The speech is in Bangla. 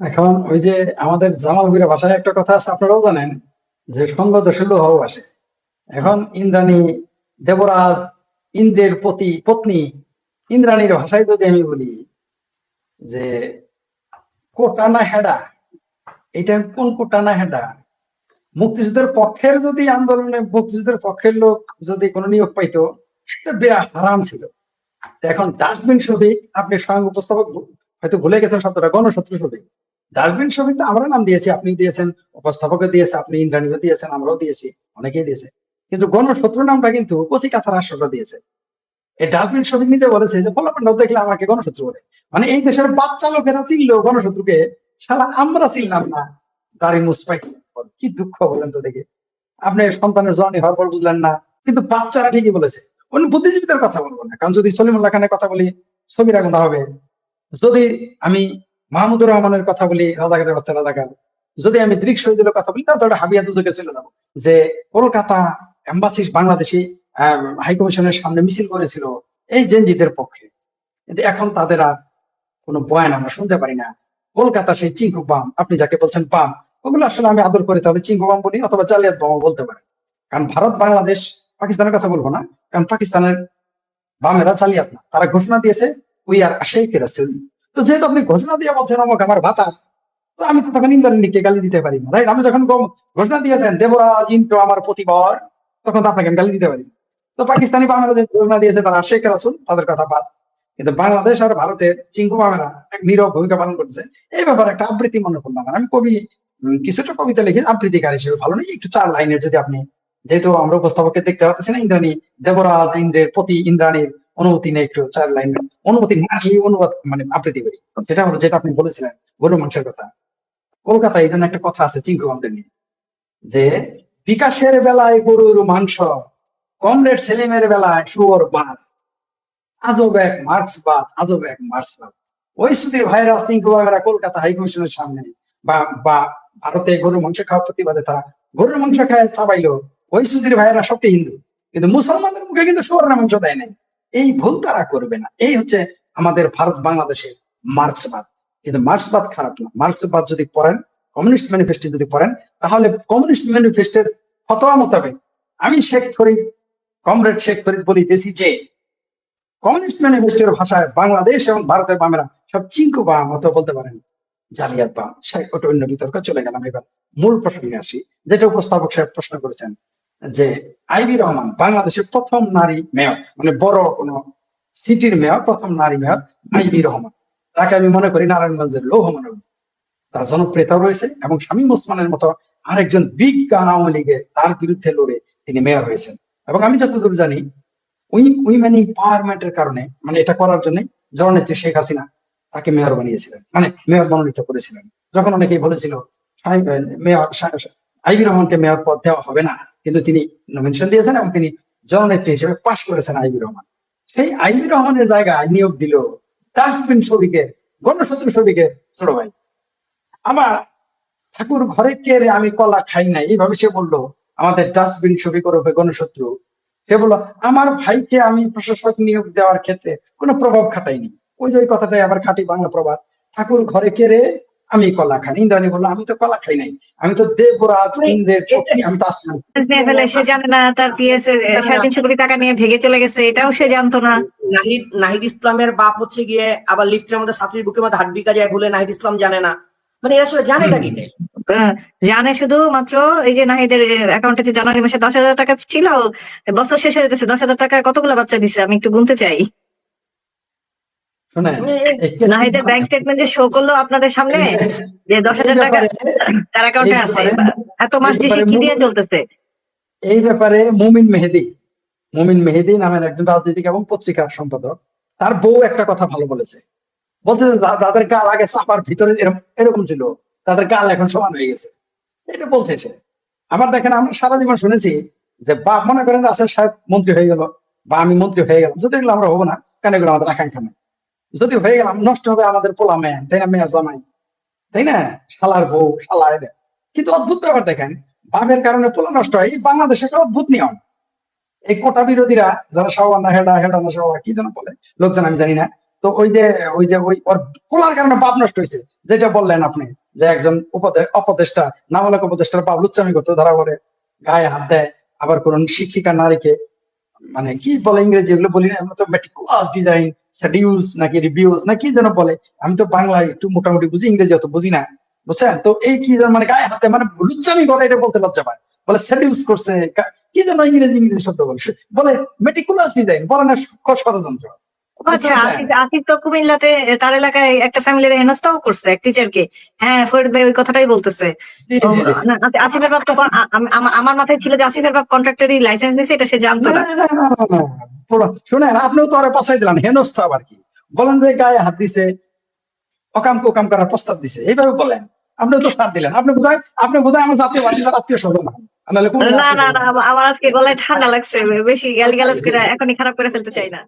এখন ওই যে আমাদের জামালপুরের ভাষায় একটা কথা আছে, আপনারাও জানেন যে সঙ্গ লোহাও আসে এখন ইন্দ্রাণী, দেবরাজ, ইন্দ্রের পতি, পত্নী, ইন্দ্রাণীর ভাষায় যদি আমি বলি যে কোটা না হেডা, এটা কোন কোটানা হেডা? মুক্তিযুদ্ধের পক্ষের যদি আন্দোলনে মুক্তিযুদ্ধের পক্ষের লোক যদি কোনো নিয়োগ পাইতো বিরাট হারাম ছিল। এখন ডাস্টবিন শ্রমিক আপনি স্বয়ং উপস্থাপক হয়তো ভুলে গেছেন শব্দটা, গণশত্রু শ্রমিক ডাস্টবিন শ্রমিক তো আমরা নাম দিয়েছি, আপনি দিয়েছেন, উপস্থাপকও দিয়েছে, আপনি ইন্দ্রাণীও দিয়েছেন, আমরাও দিয়েছি, অনেকেই দিয়েছে। কিন্তু গণশত্রু নামটা কিন্তু কচি কাথার আশ্রয়টা দিয়েছে। এই ডাস্টবিন শ্রমিক নিজে বলেছে যে, ফলাফল দেখলে আমাকে গণশত্রু বলে। মানে এই দেশের বাচ্চা লোকেরা চিনলো গণশত্রুকে সারা আমরা চিনলাম না। দাড়ি মুসপাই কি দুঃখ বলেন তো দেখে। আপনি সন্তানের জনি হওয়ার পর বুঝলেন না, কিন্তু বাচ্চারা ঠিকই বলেছে। অন্য বুদ্ধিজীবীদের কথা বলব না, কারণ যদি সলিমুল্লাহ খানের কথা বলি, ছবির আগুন হবে। যদি আমি মাহমুদুর রহমানের কথা বলি রাজাকারের বাচ্চা রাজাকার। যদি আমি দৃক শহীদের কথা বলি, তাহলে হাবিয়া দুদকে চলে যাব। যে কলকাতা এম্বাসি বাংলাদেশি হাই কমিশনের সামনে মিছিল করেছিল এই জেনজিদের পক্ষে। কিন্তু এখন তাদের আর কোনো বয়ান আমরা শুনতে পারি না। কলকাতা সেই চিঙ্কু বাম, আপনি যাকে বলছেন বাম, ওগুলো আসলে আমি আদর করে তাদের চিঙ্কু বাম বলি, অথবা জালিয়াত বাম বলতে পারি। কারণ ভারত, বাংলাদেশ, পাকিস্তানের কথা বলব না, কারণ পাকিস্তানের বামেরা জালিয়াত না। তারা ঘোষণা দিয়েছে উই আর আশেকের তো যেহেতু আপনি ঘোষণা দিয়ে বলছেন অমুক আমার ভাতা, তো আমি তো তখন ইন্দ্রাণীকে গালি দিতে পারি না রাইট আমি যখন ঘোষণা দিয়েছেন, দেবরাজ ইন্দ্র আমার প্রতিবর, তখন তো আপনাকে আমি গালি দিতে পারি। তো পাকিস্তানি যে ঘোষণা দিয়েছে তারা শেখ রাসুল, তাদের কথা বাদ। কিন্তু বাংলাদেশ আর ভারতের চিঙ্কু বামেরা এক নীরব ভূমিকা পালন করছে। এই ব্যাপারে একটা আবৃত্তি মনে করলাম আমি কবি কিছুটা কবিতা লিখে আবৃত্তিকার হিসেবে ভালো নেই। একটু চার লাইনের যদি আপনি, যেহেতু আমরা উপস্থাপককে দেখতে পাচ্ছি না, ইন্দ্রাণী, দেবরাজ ইন্দ্রের প্রতি ইন্দ্রাণীর অনুমতি নেই একটু চার লাইন অনুমতি না নিয়ে অনুবাদ মানে আবৃত্তি করি। সেটা হলো, যেটা আপনি বলেছিলেন গরু মাংসের কথা। কলকাতায় জন্য একটা কথা আছে চিঙ্কু বামদের নিয়ে, যে বিকাশের বেলায় গরুর মাংস, কমরেড সেলিমের বেলায় শুয়োর বাদ, আজব এক মার্ক্সবাদ আজব এক মার্ক্সবাদ ওই সুধীর ভাইরা চিঙ্কু বামেরা কলকাতা হাই কমিশনের সামনে, বা বা ভারতে গরুর মাংস খাওয়ার প্রতিবাদে তারা গরুর মাংস খায় চাবাইলো। ওই সুধীর ভাইয়েরা সবটি হিন্দু, কিন্তু মুসলমানদের মুখে কিন্তু সুবর্ণ মাংস দেয় নাই। এই ভুল তারা করবে না। এই হচ্ছে আমাদের ভারত বাংলাদেশের মার্ক্সবাদ। কিন্তু মার্ক্সবাদ খারাপ না। মার্ক্সবাদ যদি পড়েন, কমিউনিস্ট ম্যানিফেস্টো যদি পড়েন, তাহলে কমিউনিস্ট ম্যানিফেস্টের ফতোয়া মোতাবেক আমি শেখ ফরিদ, কমরেড শেখ ফরিদ বলিতেছি যে, কমিউনিস্ট ম্যানিফেস্টোর ভাষায় বাংলাদেশ এবং ভারতের বামেরা সব চিঙ্কু বাম অথবা বলতে পারেন। জালিয়াত বাম ওটা অন্য বিতর্ক, চলে গেলাম এবার। মূল প্রসঙ্গে আসি। যেটা উপস্থাপক সাহেব প্রশ্ন করেছেন যে আইবি রহমান বাংলাদেশের প্রথম নারী মেয়র মানে বড় কোন সিটির মেয়র, প্রথম নারী মেয়র আইবি রহমান। তাকে আমি মনে করি নারায়ণগঞ্জের লৌহ মানব। তার জনপ্রিয়তাও রয়েছে এবং শামীম ওসমানের মতো আরেকজন বিজ্ঞান আওয়ামী লীগের তার বিরুদ্ধে লড়ে তিনি মেয়র হয়েছেন। এবং আমি যতদূর জানি, উই, উইমেন এম্পাওয়ারমেন্টের কারণে মানে এটা করার জন্য জননেত্রী শেখ হাসিনা তাকে মেয়র বানিয়েছিলেন মানে মেয়র মনোনীত করেছিলেন। যখন অনেকেই বলেছিল মেয়র আইবি রহমানকে মেয়র পদ দেওয়া হবে না। কিন্তু তিনি নমিনেশন দিয়েছেন এবং তিনি জননেত্রী হিসেবে পাশ করেছেন আইবি রহমান। সেই আইবি রহমানের জায়গায় নিয়োগ দিল ডাস্টবিন শ্রমিকের গণশত্রু শ্রমিকের ছোট ভাই। আমার ঠাকুর ঘরে কে রে আমি কলা খাই না এইভাবে সে বলল, আমাদের ডাস্টবিন শ্রমিক ওরফে গণশত্রু। সে বলল, আমার ভাইকে আমি প্রশাসক নিয়োগ দেওয়ার ক্ষেত্রে কোনো প্রভাব খাটাইনি। ওই যে কথাটাই আবার খাটি বাংলা প্রবাদ। ঠাকুর ঘরে কে রে আমি কলা খাই ইন্দ্রাণী বলল আমি তো কলা খাই নাই। আমি তো দেবরাজ মানে ইন্দ্রের আমি তো আসলাম সে জানে না তার পিএস এর সাড়ে তিনশো কোটি টাকা নিয়ে ভেগে চলে গেছে এটাও সে জানতো না। নাহিদ নাহিদ ইসলামের বাপ হচ্ছে গিয়ে আবার লিফটের মধ্যে ছাত্রীর বুকের মধ্যে হাত বিকা যায় বলে নাহিদ ইসলাম জানে না। মানে এরা আসলে জানে না কিতে? আহ, জানে শুধু মাত্র এই যে নাহিদের অ্যাকাউন্টে যে জানুয়ারি মাসে দশ হাজার টাকা ছিল বছর শেষ হয়ে যেতেছে দশ হাজার টাকা কতগুলো বাচ্চা দিছে আমি একটু গুনতে চাই শোনেন মানে এই কেসি- নাহিদের ব্যাংক স্টেটমেন্ট যে শো করল আপনাদের সামনে যে দশ হাজার এই টাকা ব্যাপারে- তার অ্যাকাউন্টে আছে। এত মাস যে কি দিয়ে চলতেছে। এই ব্যাপারে মুমিন মেহেদি মুমিন মেহেদি নামের একজন রাজনীতিক এবং পত্রিকার সম্পাদক তার বউ একটা কথা ভালো বলেছে। বলছে যে যাদের গাল আগে চাপার ভিতরে এরকম এরকম ছিল তাদের গাল এখন সমান হয়ে গেছে। এটা বলছে সে। আবার দেখেন আমরা সারা জীবন শুনেছি যে বা মনে করেন রাসেল সাহেব মন্ত্রী হয়ে গেল বা আমি মন্ত্রী হয়ে গেলাম যদি এগুলো আমরা হব না কেন এগুলো আমাদের আকাঙ্ক্ষা নেই? যদি হয়ে গেলাম নষ্ট হবে আমাদের পোলা মেয়ে তাই না মেয়ের জামাই? তাই না? শালার বউ, শালা এদের। কিন্তু অদ্ভুত ব্যাপার দেখেন, বাপের কারণে পোলা নষ্ট হয়, এই বাংলাদেশে একটা অদ্ভুত নিয়ম। এই কোটা বিরোধীরা, যারা সবান্না হেডা হেডা না কি যেন বলে, লোকজন আমি জানি না। তো ওই যে ওই যে, ওই ওর পোলার কারণে বাপ নষ্ট হয়েছে, যেটা বললেন আপনি, যে একজন উপদে- উপদেষ্টা নাবালক উপদেষ্টার বাপ লুচ্চামি করতে, ধরা করে গায়ে হাত দেয়, আবার কোন শিক্ষিকা নারীকে মানে কি বলে ইংরেজি এগুলো বলি না আমরা তো মেটিকুলাস ডিজাইন সেডিউস নাকি রিভিউস না কি যেন বলে? আমি তো বাংলায় একটু মোটামুটি বুঝি, ইংরেজি অত বুঝি না। বুঝছেন? তো এই কি যেন মানে গায়ে হাতে মানে লুচ্চামি করে, এটা বলতে লজ্জা পায়। বলে সেডিউস করছে, কি যেন ইংরেজি ইংরেজি শব্দ বলে। বলে মেটিকুলাস ডিজাইন বলে না ষড়যন্ত্র। আচ্ছা আসিফ আসিফ তো কুমিল্লাতে তার এলাকায় একটা ফ্যামিলির হেনস্থাও করছে এক টিচারকে হ্যাঁ ফরিদ ভাই ওই কথাটাই বলতেছে। আসিফের বাপ তখন আমার মাথায় ছিল যে আসিফের বাপ কন্ট্রাক্টরি লাইসেন্স দিছে এটা সে জানতো না, শুনেন আপনিও তো আরে পাশাই দিলেন হেনস্থ আবার কি? বলেন যে গায়ে হাত দিছে অকাম কুকাম করার প্রস্তাব দিছে এইভাবে বলেন। আপনি তো সার দিলেন আপনি বোধহয় আপনি বোধহয় আমার জাতীয় বাড়ির আত্মীয় স্বজন না না না আমার- আজকে গলায় ঠান্ডা লাগছে বেশি গালি গালাজ করে এখনই খারাপ করে ফেলতে চাই না।